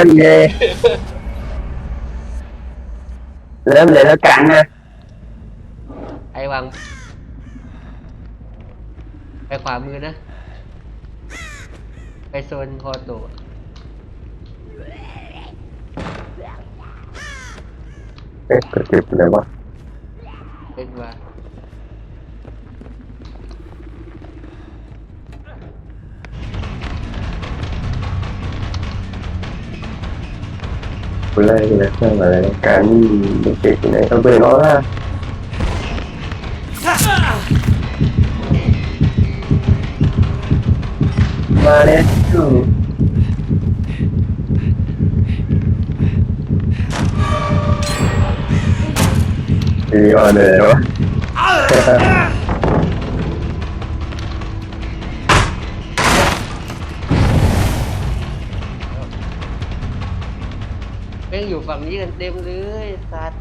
นั่นไงเริ่มเลยแล้วกันนะไอ้วางไปขวามือนะ ไปโซนคอโตะเอ๊ะกระติบเลยวะเป็นว่า กูไล่กูไล่เครื่องอะไรการนี่เด็กๆที่ไหนเอาเบอร์น้อล่ะมาเลยอืมดีอ่อนเลยเห ม่งอยู่ฝั่งนี้กันเต็มเลยสัตว์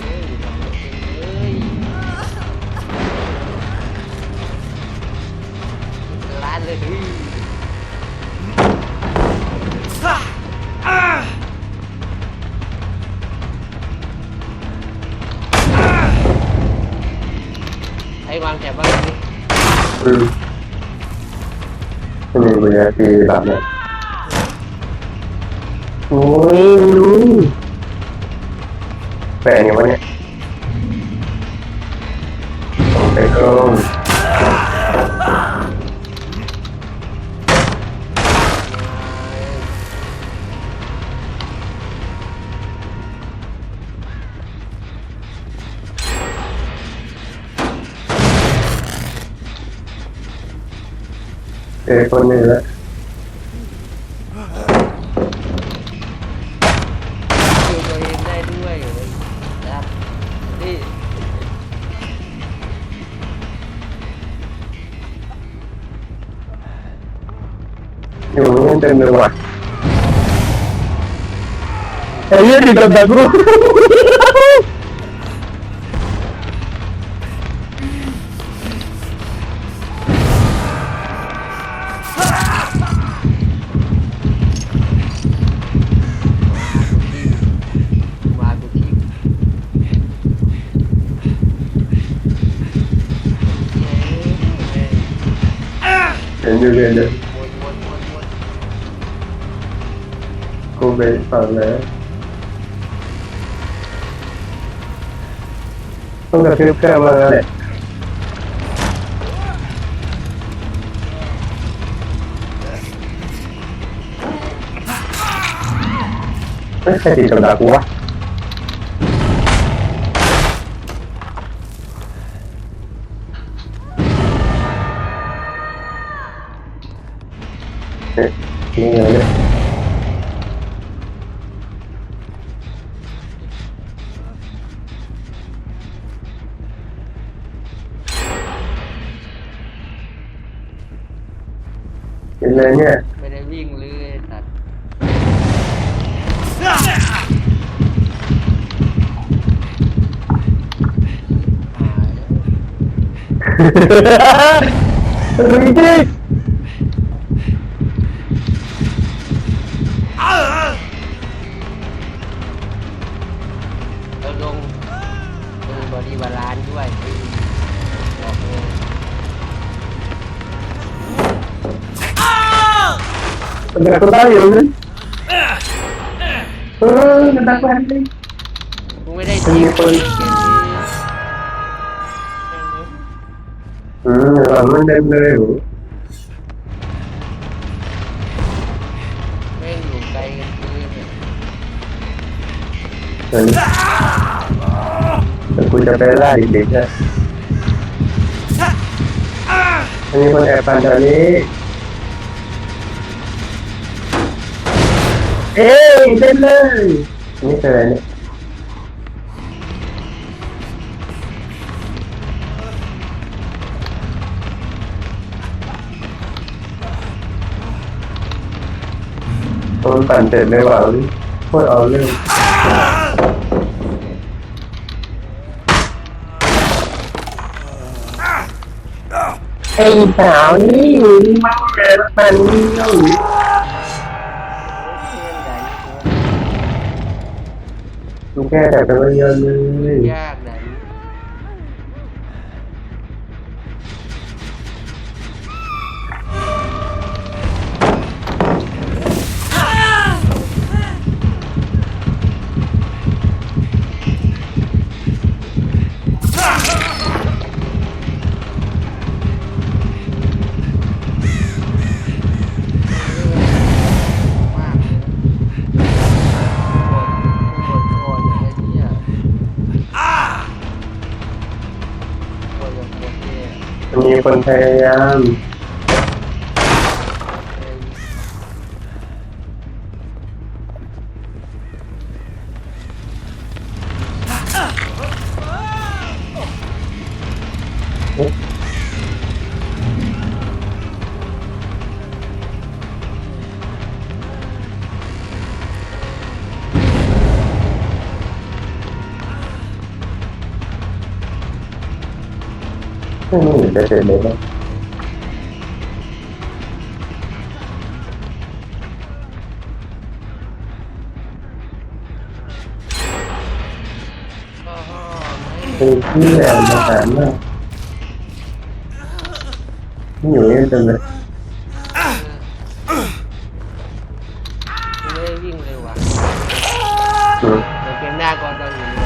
เอ้ยอยู่ฝั่งนี้เลยล้านเลยเฮ้ยไอ้วางแถบบ้างดิ มนี่เวลาที่แบบเนี้ยโอ้ยรู้แปลงยังวะเนี่ยส่งไปกล้องเออคนหนึ่งละ อยู่นี่เต็มเลยว่ กูไปฝั่งแล้วต้องกระ เป็นไรเนี่ย ไม่ได้วิ่งเลยสัตว์หายแล้วมึงดิแล้วลงลงบอดี้บาลานซ์ด้วยบอกเลย มันจะก็ได้อยู่นะเออมันดักแวนดิกูไม่ เอ้ยเล่นเลยนี่เป็นอะไเนี่ยตอนปั่นเสร็จเลยว่าโคตรเอาเรื่องไอ้สาวนี่มันเกิดมันนี่ แก้แต่ไปเยอะเลย ยากนั้น มีคนพยายาม để tìm được đó thì cứ làm mà tạm đó nhiều em từng rồi Được. Kiếm ra con đâu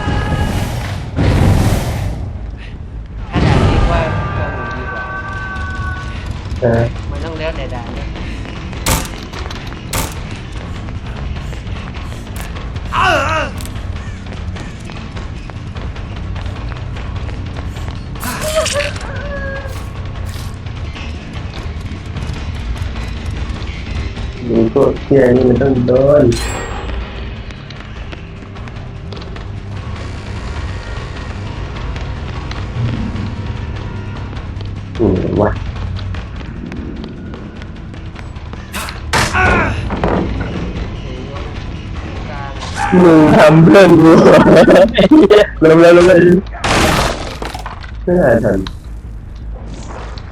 เออมันต้องแล้วแต่ด่านนะมีพวกเที่ยนี่มันต้องโดน มึงทำเพื่อนกูเร็วเร็วเร็วเลยไม่ได้ทัน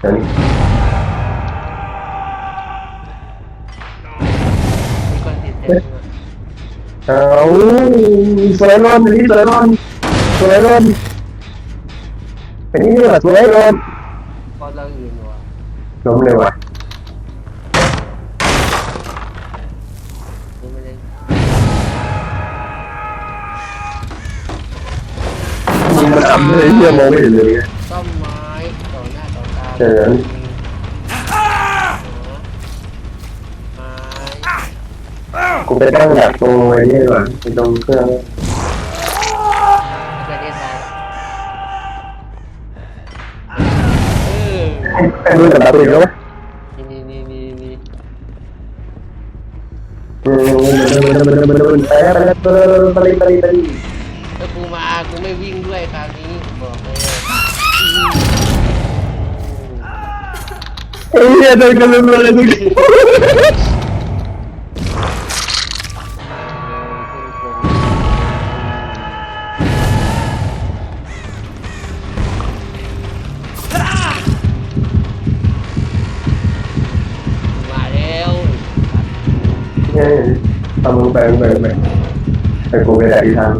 ทันมีคนติดเต็มเอาสวยรอนนี่สวยรอนสวยรอนนนี่เหรอสวยรอนเราะเราอื่นวะล้มเลยว่ะ มึงมันทำเลยเฮียมองไม่เห็นเลยต้นไม้ต่อหน้าต่อตาเออ ไม้กูไปตั้งดักตรงไอ้นี่ว่ะตรงเครื่องประเทศไทยเออไอ้ดูแต่ดักอีกแล้ววะนี่นี่นี่นี่นี่อืมไปแล้วไปแล้วไปแล้วไปแล้วไปแล้วไปแล้วถ้ากูมากูไม่วิ่งด้วยคราวนี้ ไอ้เหี้ยเดินกันเลยเลยทุกทีมาแล้วเนี่ยทำมึงไปมึงไปมึงไปแต่กูไปได้อีกทาง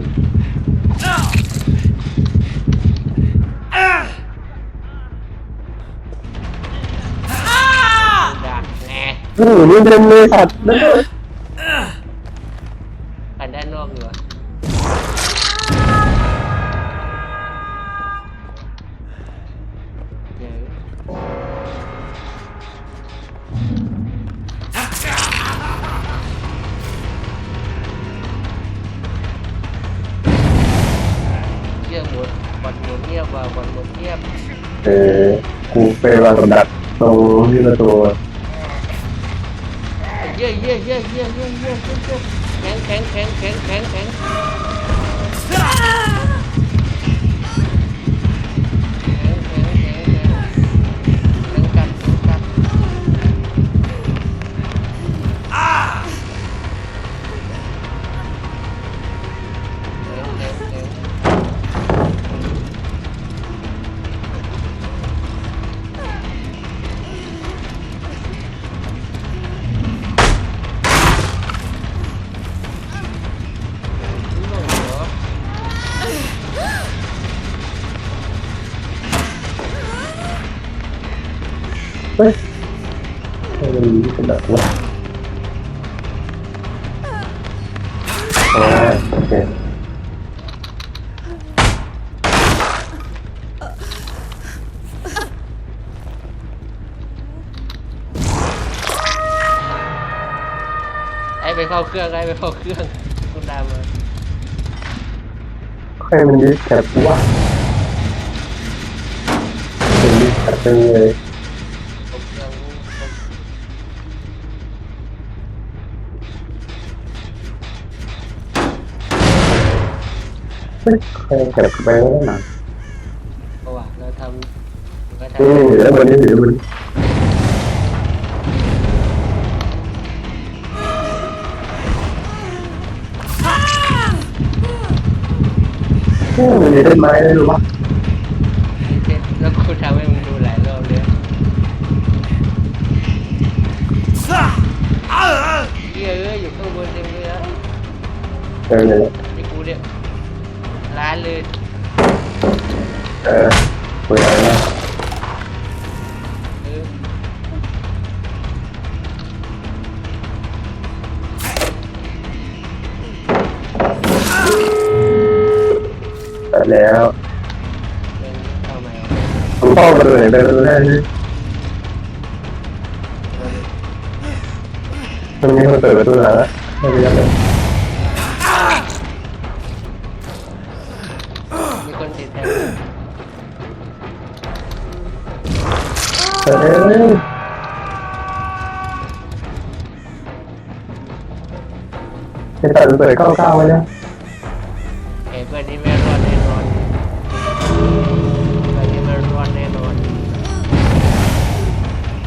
แน่อืมมึงเต็มเลยสัตว์นั่นเลยกันด้านนอกอยู่อะเดี๋ยวเชื่อหมดบอดหมดเงียบว่ะบอดหมดเงียบ เออกูไปวางกับดักตรงที่ประตู yeah, yeah, yeah, yeah, yeah, yeah, yeah, yeah. Can, can, can, can, can, can. Ah! เป็นแบบว่าอ่าโอเคไอ้ไปเข้าเครื่องไอ้ไปเข้าเครื่องคุณตามมาให้มันยึดแคปว่าเป็นยึดแคปเป็นเลย เฮ้ยใครแคปไปแล้วนะประวัติเราทำเราทนี่แล้ววันนี้เดี๋ยวมันโอ้มันมีต้นไม้ด้วยหรือวะำแล้วกูทำให้มึงดูหลายรอบเลยเฮ้ยเอ้ยอยู่ข้างบนเต็มเลยนะเออเนี่ยไอ้กูเนี่ยร้านเลย เออเปิดอะไรนะเออเปิดแล้วเป็นเข้ามาผมเข้ามาดูไหนไปดูได้เลยมันมีคนเปิดประตูหลังอะไม่เป็นไร ไอ้ตัดเปิดเก้าเก้าไว้แล้วเอ้ยเพื่อนนี้ไม่รอดแน่นอนเพื่อนนี้ไม่รอดแน่นอน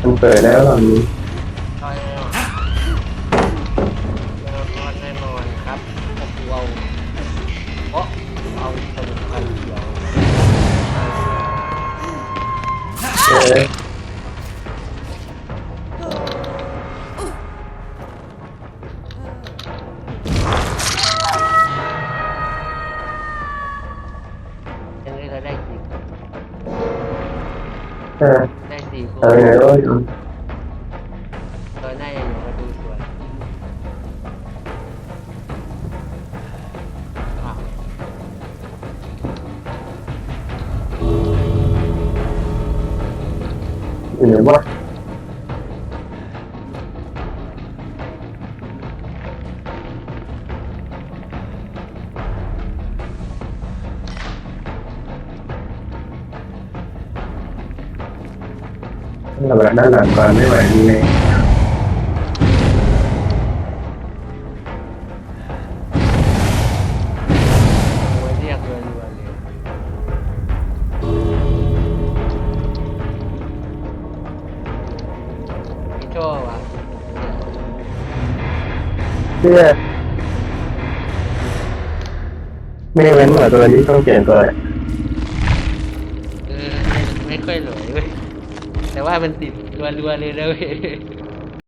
มันเปิดแล้วตอนนี้รอดแน่นอนรอดแน่นอนครับพวกกูเอาโอ้เอาสมุดพันเขียว เออ เออได้สี่คนเอาไงก็อยู่เราหน้ายังอยู่ประตูสวยอ้าวอยู่ไหนวะ ด้านหลังก่อนไม่ไหวเลยเรียกเรือเรือเลยพี่โจ้วะเพื่อไม่เว้นหน่อยตัวนี้ต้องเปลี่ยนตัวเออไม่ไม่ค่อยหลยเว้ยแต่ว่ามันติด malu-malu lah weh